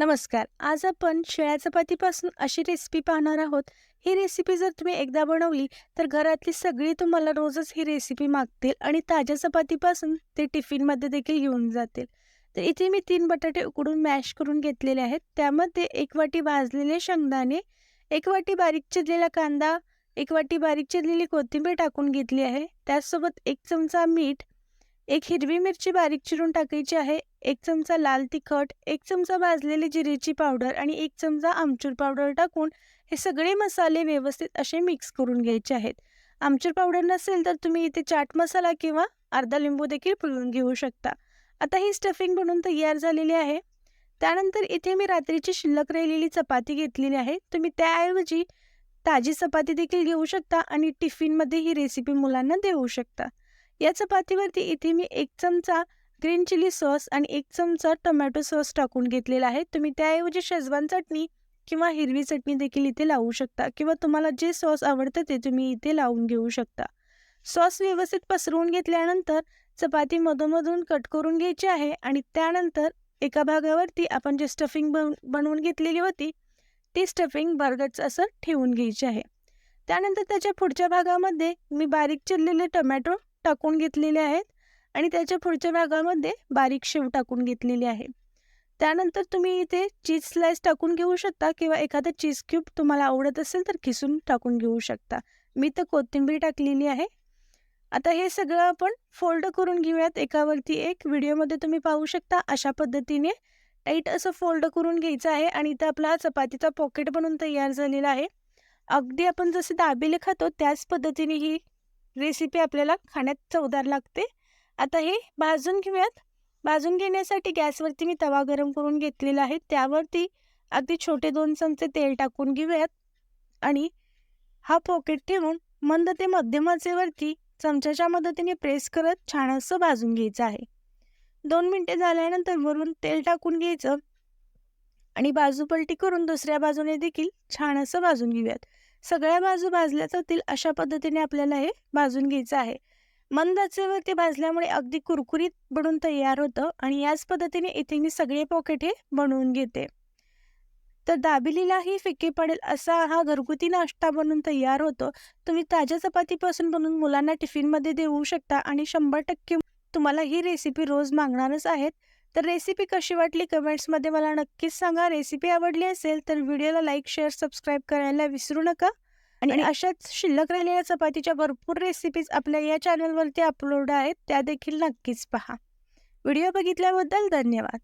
नमस्कार. आज आपण शेळ्या चपातीपासून अशी रेसिपी पाहणार आहोत. ही रेसिपी जर तुम्ही एकदा बनवली तर घरातली सगळी तुम्हाला रोजच ही रेसिपी मागतील आणि ताज्या चपातीपासून ते टिफिनमध्ये देखील घेऊन जातील. तर इथे मी तीन बटाटे उकडून मॅश करून घेतलेले आहेत. त्यामध्ये एक वाटी भाजलेले शेंगदाणे एक वाटी बारीक चिरलेला कांदा एक वाटी बारीक चिरलेली कोथिंबीर टाकून घेतली आहे. त्याचसोबत एक चमचा मीठ एक हिरवी मिरची बारीक चिरून टाकायची आहे एक चमचा लाल तिखट एक चमचा भाजलेली जिरेची पावडर आणि एक चमचा आमचूर पावडर टाकून हे सगळे मसाले व्यवस्थित असे मिक्स करून घ्यायचे आहेत. आमचूर पावडर नसेल तर तुम्ही इथे चाट मसाला किंवा अर्धा लिंबू देखील पिळून घेऊ शकता. आता ही स्टफिंग बनवून तयार झालेली आहे. त्यानंतर इथे मी रात्रीची शिल्लक राहिलेली चपाती घेतलेली आहे. तुम्ही त्याऐवजी ताजी चपाती देखील घेऊ शकता आणि टिफिनमध्ये ही रेसिपी मुलांना देऊ शकता. या चपातीवरती इथे मी एक चमचा ग्रीन चिली सॉस आणि एक चमचा टोमॅटो सॉस टाकून घेतलेला आहे. तुम्ही त्याऐवजी शेजवान चटणी किंवा हिरवी चटणी देखील इथे लावू शकता किंवा तुम्हाला जे सॉस आवडतं ते तुम्ही इथे लावून घेऊ शकता. सॉस व्यवस्थित पसरवून घेतल्यानंतर चपाती मधूनमधून कट करून घ्यायची आहे आणि त्यानंतर एका भागावरती आपण जे स्टफिंग बन बनवून घेतलेली होती ती स्टफिंग बर्गरचं असं ठेवून घ्यायची आहे. त्यानंतर त्याच्या पुढच्या भागामध्ये मी बारीक चिरलेले टोमॅटो टाकून घेतलेले आहेत आणि त्याच्या पुढच्या भागामध्ये बारीक शेव टाकून घेतलेली आहे. त्यानंतर तुम्ही इथे चीज स्लाइस टाकून घेऊ शकता किंवा एखादं चीज क्यूब तुम्हाला आवडत असेल तर किसून टाकून घेऊ शकता. मी तर कोथिंबीर टाकलेली आहे. आता हे सगळं आपण फोल्ड करून घेऊयात. एकावरती एक व्हिडिओमध्ये तुम्ही पाहू शकता अशा पद्धतीने. टाईट असं फोल्ड करून घ्यायचं आहे आणि इथं आपला चपातीचा पॉकेट बनून तयार झालेला आहे. अगदी आपण जसे दाबेले खातो त्याच पद्धतीने ही रेसिपी आपल्याला खाण्यात चवदार लागते. आता हे भाजून घेऊयात. भाजून घेण्यासाठी गॅसवरती मी तवा गरम करून घेतलेला आहे. त्यावरती अगदी छोटे दोन चमचे तेल टाकून घेऊयात. आणि हा पॉकेट ठेवून मंद ते मध्यमचेवरती चमच्याच्या मदतीने प्रेस करत छान असं भाजून घ्यायचं आहे. दोन मिनटे झाल्यानंतर वरून तेल टाकून घ्यायचं. आणि बाजू पलटी करून दुसऱ्या बाजूने देखील छान असं भाजून घेऊयात. सगळ्या बाजू भाजल्या जातील अशा पद्धतीने आपल्याला हे भाजून घ्यायचं आहे. मंद आचेवरती भाजल्यामुळे अगदी कुरकुरीत बनून तयार होतं आणि याच पद्धतीने इथे मी सगळे पॉकेट हे बनवून घेते. तर दाबिलीलाही फिके पडेल असा हा घरगुती नाश्ता बनून तयार होतो. तुम्ही ताज्या चपातीपासून बनवून मुलांना टिफिनमध्ये देऊ शकता आणि शंभर टक्के तुम्हाला ही रेसिपी रोज मागणारच आहेत. तर रेसिपी कशी वाटली कमेंट्समध्ये मला नक्कीच सांगा. रेसिपी आवडली असेल तर व्हिडिओला लाईक शेअर सबस्क्राईब करायला विसरू नका. आणि अशाच शिल्लक राहिलेल्या चपातीच्या भरपूर रेसिपीज आपल्या या चॅनलवरती अपलोड आहेत त्या देखील नक्कीच पहा. व्हिडिओ बघितल्याबद्दल धन्यवाद.